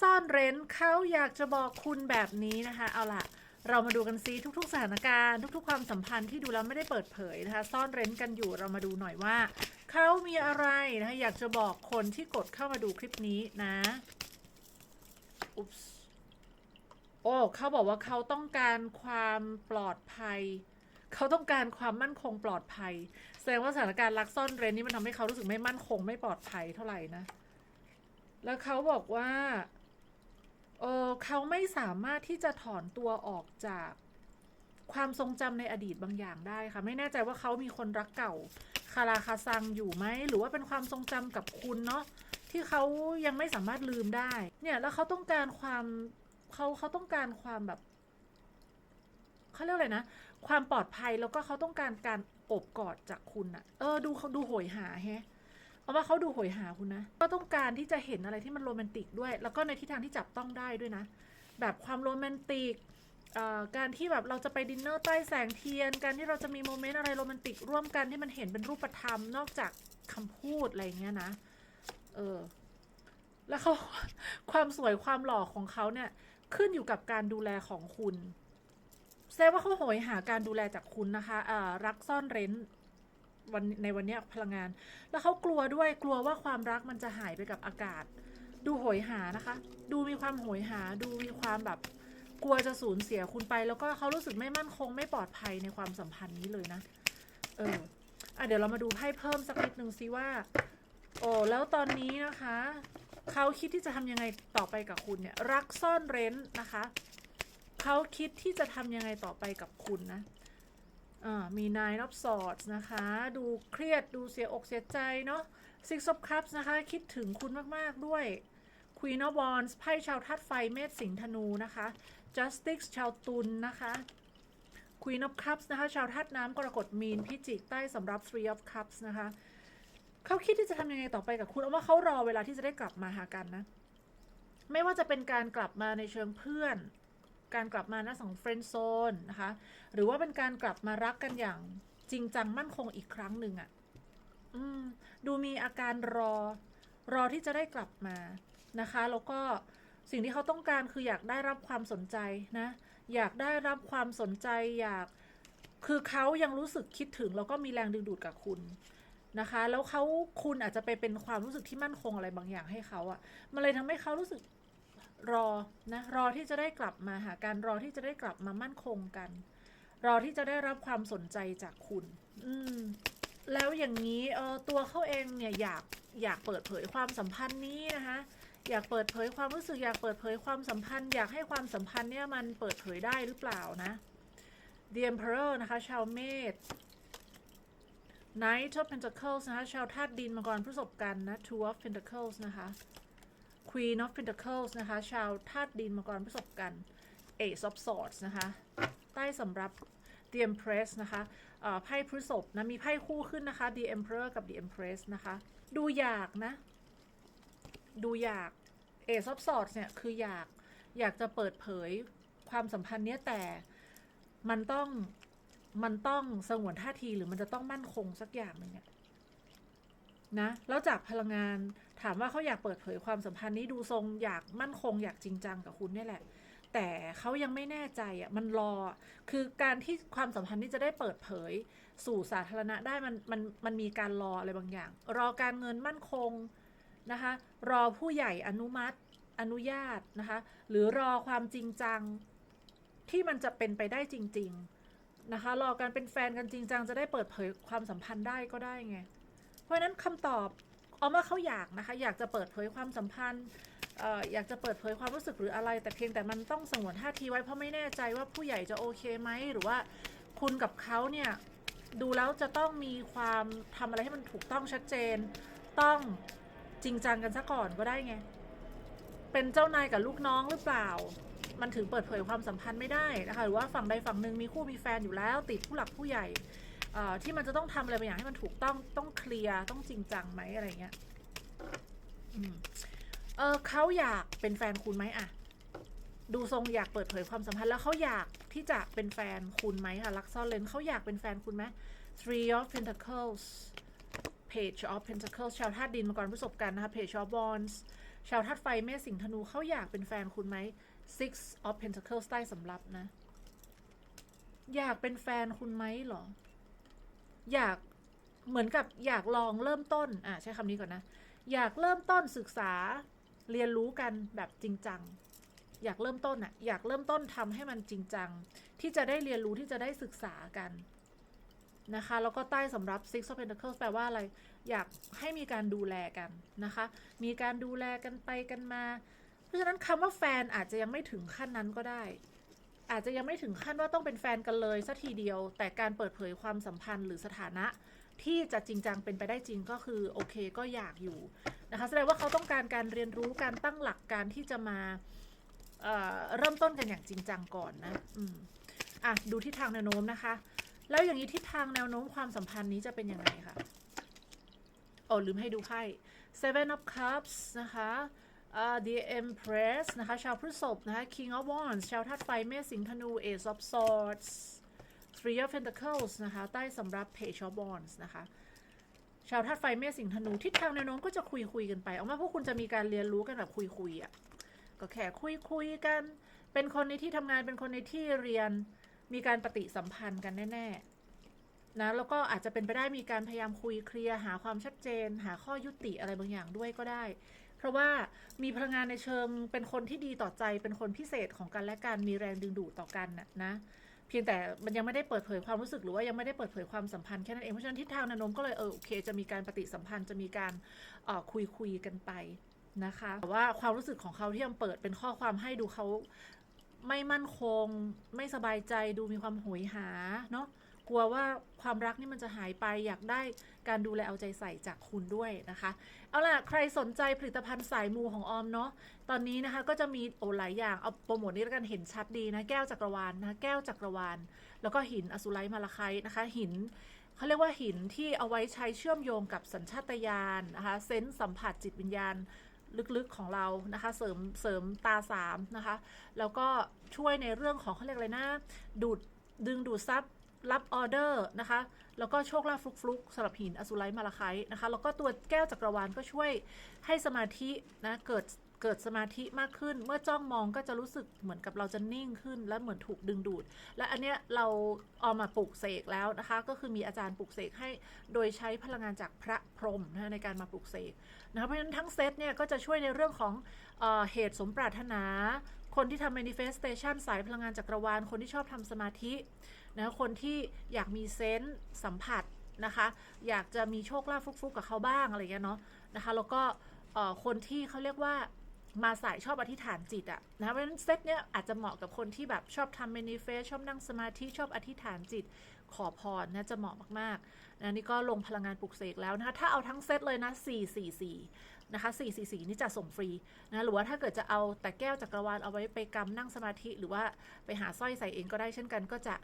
ซ่อนเร้นเขาอยากจะบอกคุณแบบนี้นะคะ เอาล่ะ เรามาดูกันซิทุก ๆ สถานการณ์ทุก ๆ ความสัมพันธ์ที่ดูแล้วไม่ได้เปิดเผยนะคะ ซ่อนเร้นกันอยู่เรามาดูหน่อยว่าเขามีอะไรนะคะอยากจะบอกคนที่กดเข้ามาดูคลิปนี้นะอุ๊บโอ้เขาบอกว่าเขาต้องการความปลอดภัย เขาต้องการความมั่นคงปลอดภัย แสดงว่าสถานการณ์ลักซ่อนเร้นนี่มันทำให้เขารู้สึกไม่มั่นคงไม่ปลอดภัยเท่าไหร่นะ แล้วเขาบอกว่า เออเขาไม่สามารถที่จะถอนตัวออกจากความทรงจำในอดีตบางอย่างได้ค่ะ ไม่แน่ใจว่าเขามีคนรักเก่าคาราคาซังอยู่ไหม หรือว่าเป็นความทรงจำกับคุณเนาะที่เขายังไม่สามารถลืมได้ เนี่ย แล้วเขาต้องการความเขาเขาต้องการความแบบเขาเรียกอะไรนะ ความปลอดภัยแล้วก็เขาต้องการการอบกอดจากคุณอะเออ ดูเขาดูโหยหาแฮะ เอาว่าเขาดูโหยหาคุณนะ ก็ต้องการที่จะเห็นอะไรที่มันโรแมนติกด้วย แล้วก็ในทิศทางที่จับต้องได้ด้วยนะ แบบความโรแมนติกการที่แบบเราจะไปดินเนอร์ใต้แสงเทียน การที่เราจะมีโมเมนต์อะไรโรแมนติกร่วมกันที่มันเห็นเป็นรูปธรรมนอกจากคำพูดอะไรเงี้ยนะ เออ แล้วเขาความสวยความหล่อของเขาเนี่ยขึ้นอยู่กับการดูแลของคุณแสดงว่าเขาโหยหาการดูแลจากคุณนะคะ รักซ่อนเร้น วันในวันเนี้ยพลังงาน แล้วเขากลัวด้วยกลัวว่าความรักมันจะหายไปกับอากาศ ดูโหยหานะคะ ดูมีความโหยหา ดูมีความแบบกลัวจะสูญเสียคุณไป แล้วก็เขารู้สึกไม่มั่นคงไม่ปลอดภัยในความสัมพันธ์นี้เลยนะ เอออะเดี๋ยวเรามาดูไพ่เพิ่มสักนิดนึงซิว่า โอ้แล้วตอนนี้นะคะเขาคิดที่จะทำยังไงต่อไปกับคุณเนี่ย รักซ่อนเร้นนะคะเขาคิดที่จะทำยังไงต่อไปกับคุณนะ มี Nine of Swords นะคะ ดูเครียดดูเสียอกเสียใจเนาะ Six of Cups นะคะ คิดถึงคุณมาก ๆ ด้วย Queen of Wands ไพ่ชาวธาตุไฟเมษสิงห์ธนูนะคะ Justice ชาวตุลนนะคะ Queen of Cups นะคะ ชาวธาตุน้ำกรกฎมีนพิจิกใต้สำหรับ Three of Cups นะคะ เขาคิดที่จะทำยังไงต่อไปกับคุณ เอาว่าเขารอเวลาที่จะได้กลับมาหากันนะ ไม่ว่าจะเป็นการกลับมาในเชิงเพื่อน การกลับมาน้าของเฟรนด์โซนนะคะ หรือว่าเป็นการกลับมารักกันอย่างจริงจังมั่นคงอีกครั้งหนึ่งอะ่ะดูมีอาการรอ รอที่จะได้กลับมานะคะ แล้วก็สิ่งที่เขาต้องการคืออยากได้รับความสนใจนะ อยากได้รับความสนใจอยากคือเขายังรู้สึกคิดถึง แล้วก็มีแรงดึงดูดกับคุณนะคะ แล้วเขาคุณอาจจะไปเป็นความรู้สึกที่มั่นคงอะไรบางอย่างให้เขาอะ่ะ มันเลยทำให้เขารู้สึก รอนะรอที่จะได้กลับมาหากันรอที่จะได้กลับมามั่นคงกัน รอที่จะได้รับความสนใจจากคุณ อืมแล้วอย่างนี้เออตัวเขาเองเนี่ยอยากอยากเปิดเผยความสัมพันธ์นี้นะคะอยากเปิดเผยความรู้สึกอยากเปิดเผยความสัมพันธ์ อยากให้ความสัมพันธ์เนี่ยมันเปิดเผยได้หรือเปล่านะ The Emperor นะคะ ชาวเมษ Knight of Pentacles นะคะ ชาวธาตุดินมังกรพฤษภกันนะ Two of Pentacles นะคะ Queen of Pentacles นะคะ ชาวธาตุดินมังกรพฤษภกัน Ace of Swords นะคะ ใต้สำรับ The Empress นะคะไพ่พฤษภนะ มีไพ่คู่ขึ้นนะคะ The Emperor กับ The Empress นะคะ ดูอยากนะ ดูอยาก Ace of Swords เนี่ย คืออยาก อยากจะเปิดเผยความสัมพันธ์เนี้ยแต่มันต้อง มันต้องสงวนท่าทีหรือมันจะต้องมั่นคงสักอย่างหนึ่งอะ นะแล้วจากพลังงานถามว่าเขาอยากเปิดเผยความสัมพันธ์นี้ดูทรงอยากมั่นคงอยากจริงจังกับคุณนี่แหละ แต่เขายังไม่แน่ใจอะมันรอ คือการที่ความสัมพันธ์นี้จะได้เปิดเผยสู่สาธารณะได้มันมันมันมีการรออะไรบางอย่าง รอการเงินมั่นคงนะคะรอผู้ใหญ่อนุมัติอนุญาตนะคะหรือรอความจริงจังที่มันจะเป็นไปได้จริง ๆ นะคะรอการเป็นแฟนกันจริงจังจะได้เปิดเผยความสัมพันธ์ได้ก็ได้ไง เพราะนั้นคำตอบเอาว่าเขาอยากนะคะ อยากจะเปิดเผยความสัมพันธ์อยากจะเปิดเผยความรู้สึกหรืออะไร แต่เพียงแต่มันต้องสงวนท่าทีไว้เพราะไม่แน่ใจว่าผู้ใหญ่จะโอเคไหมหรือว่าคุณกับเขาเนี่ยดูแล้วจะต้องมีความทำอะไรให้มันถูกต้องชัดเจน ต้องจริงจังกันซะก่อนก็ได้ไง เป็นเจ้านายกับลูกน้องหรือเปล่า มันถึงเปิดเผยความสัมพันธ์ไม่ได้นะคะหรือว่าฝั่งใดฝั่งหนึ่งมีคู่มีแฟนอยู่แล้ว ติดผู้หลักผู้ใหญ่ ที่มันจะต้องทำอะไรบางอย่างให้มันถูกต้องต้องเคลียร์ต้องจริงจังไหมอะไรเงี้ยเออเขาอยากเป็นแฟนคุณไหมอะดูทรงอยากเปิดเผยความสัมพันธ์แล้วเขาอยากที่จะเป็นแฟนคุณไหมคะลักซ่อนเลนเขาอยากเป็นแฟนคุณไหม Three of Pentacles Page of Pentacles ชาวธาตุดินมาก่อนประสบกันนะคะ Page of Wands ชาวธาตุไฟเมษสิงห์ธนูเขาอยากเป็นแฟนคุณไหม Six of Pentacles ใต้สำรับนะ อยากเป็นแฟนคุณไหมเหรอ อยากเหมือนกับอยากลองเริ่มต้นอะใช้คำนี้ก่อนนะ อยากเริ่มต้นศึกษาเรียนรู้กันแบบจริงจัง อยากเริ่มต้นอะอยากเริ่มต้นทำให้มันจริงจัง ที่จะได้เรียนรู้ที่จะได้ศึกษากันนะคะแล้วก็ใต้สำรับ Six of Pentacles แปลว่าอะไร อยากให้มีการดูแลกันนะคะ มีการดูแลกันไปกันมา เพราะฉะนั้นคำว่าแฟนอาจจะยังไม่ถึงขั้นนั้นก็ได้ อาจจะยังไม่ถึงขั้นว่าต้องเป็นแฟนกันเลยสัทีเดียว แต่การเปิดเผยความสัมพันธ์หรือสถานะ ที่จะจริงจังเป็นไปได้จริงก็คือโอเคก็อยากอยู่นะคะแสดงว่าเขาต้องการการเรียนรู้การตั้งหลักการที่จะมาเเริ่มต้นกันอย่างจริงจังก่อนนะอืมอะดูทิศทางแนวโน้มนะคะ แล้วอย่างนี้ทิศทางแนวโน้มความสัมพันธ์นี้จะเป็นยังไงคะโอ้ลืมให้ดูไพ่ Seven of Cups นะคะ The Empress นะคะ ชาวพฤษภนะคะ King of Wands ชาวธาตุไฟเมษสิงธนู Ace of Swords Three of Pentacles นะคะ ใต้สำรับ Page of Wands นะคะ ชาวธาตุไฟเมษสิงธนู ทิศทางแนวโน้มก็จะคุยคุยกันไป เอาว่าพวกคุณจะมีการเรียนรู้กันแบบคุยคุยอะ่ะ ก็แค่คุยคุยกัน เป็นคนในที่ทำงาน เป็นคนในที่เรียน มีการปฏิสัมพันธ์กันแน่ ๆนะแล้วก็อาจจะเป็นไปได้มีการพยายามคุยเคลียร์หาความชัดเจน หาข้อยุติอะไรบางอย่างด้วยก็ได้ เพราะว่ามีพลังงานในเชิงเป็นคนที่ดีต่อใจเป็นคนพิเศษของกันและกันมีแรงดึงดูดต่อกันน่ะนะเพียงแต่มันยังไม่ได้เปิดเผยความรู้สึกหรือว่ายังไม่ได้เปิดเผยความสัมพันธ์แค่นั้นเองเพราะฉะนั้นทิศทางนนมก็เลยเออโอเค จะมีการปฏิสัมพันธ์จะมีการออคุยคุยกันไปนะคะแต่ว่าความรู้สึกของเขาที่ยังเปิดเป็นข้อความให้ดูเขาไม่มั่นคง ไม่สบายใจดูมีความโหยหาเนาะ กลัวว่าความรักนี่มันจะหายไปอยากได้การดูแลเอาใจใส่จากคุณด้วยนะคะ เอาล่ะ ใครสนใจผลิตภัณฑ์สายมูของออมเนาะตอนนี้นะคะก็จะมีโอหลายอย่างเอาโปรโมทนี้แล้วกันเห็นชัดดีนะ แก้วจักรวาลนะะแก้วจักรวาล แล้วก็หินอสุไลมาลาไคนะคะ หินเขาเรียกว่าหินที่เอาไว้ใช้เชื่อมโยงกับสัญชาตญาณนะคะเซนส์สัมผัสจิตวิญญาณลึกๆของเรานะคะเสริมเสริมตาสามนะคะ แล้วก็ช่วยในเรื่องของเขาเรียกอะไรนะดูดดึงดูดซับ รับออเดอร์นะคะ แล้วก็โชคลาภฟลุกๆสำหรับหินอสุไลมาลาไคนะคะ แล้วก็ตัวแก้วจักรวาลก็ช่วยให้สมาธินะเกิดเกิดสมาธิมากขึ้น เมื่อจ้องมองก็จะรู้สึกเหมือนกับเราจะนิ่งขึ้น และเหมือนถูกดึงดูด และอันเนี้ยเราเอามาปลูกเสกแล้วนะคะ ก็คือมีอาจารย์ปลูกเสกให้โดยใช้พลังงานจากพระพรหมนะคะในการมาปลูกเสกนะคะเพราะฉะนั้นทั้งเซตเนี่ยก็จะช่วยในเรื่องของเออเหตุสมปรารถนา คนที่ทำ manifestation สายพลังงานจักรวาล คนที่ชอบทำสมาธินะคนที่อยากมีเซนส์สัมผัสนะคะ อยากจะมีโชคลาภฟุกๆกับเขาบ้างอะไรเงี้ยเนาะนะคะแล้วก็คนที่เขาเรียกว่ามาสายชอบอธิษฐานจิตอะนะเพราะฉะนั้นเซตเนี้ยอาจจะเหมาะกับคนที่แบบชอบทำ manifest ชอบนั่งสมาธิชอบอธิษฐานจิต ขอพรนะจะเหมาะมากๆนะนี่ก็ลงพลังงานปลุกเสกแล้วนะคะถ้าเอาทั้งเซตเลยนะ444นะคะ444 นี่จะส่งฟรีนะหรือว่าถ้าเกิดจะเอาแต่แก้วจักรวาลเอาไว้ไปกำนั่งสมาธิ หรือว่าไปหาสร้อยใส่เองก็ได้เช่นกันก็จะ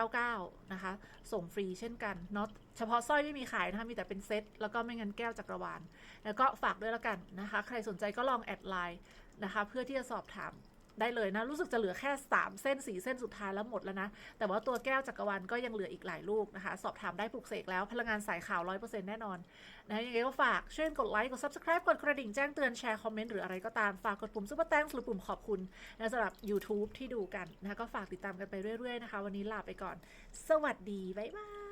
199นะคะส่งฟรีเช่นกันเนาะเฉพาะสร้อยไม่มีขายนะคะมีแต่เป็นเซตแล้วก็ไม่งั้นแก้วจักรวาล แล้วก็ฝากด้วยแล้วกันนะคะ ใครสนใจก็ลองแอดไลน์นะคะเพื่อที่จะสอบถาม ได้เลยนะ รู้สึกจะเหลือแค่ 3 เส้น 4 เส้นสุดท้ายแล้วหมดแล้วนะ แต่ว่าตัวแก้วจักรวาลก็ยังเหลืออีกหลายลูกนะคะ สอบถามได้ปลุกเสกแล้วพลังงานสายข่าว 100%แน่นอนนะยังไงก็ฝากช่วยกดไลค์กด subscribe กดกระดิ่งแจ้งเตือนแชร์คอมเมนต์หรืออะไรก็ตามฝากกดปุ่ม super thanks หรือปุ่มขอบคุณนะสำหรับ YouTube ที่ดูกันนะคะก็ฝากติดตามกันไปเรื่อยๆนะคะ วันนี้ลาไปก่อน สวัสดีบ๊ายบาย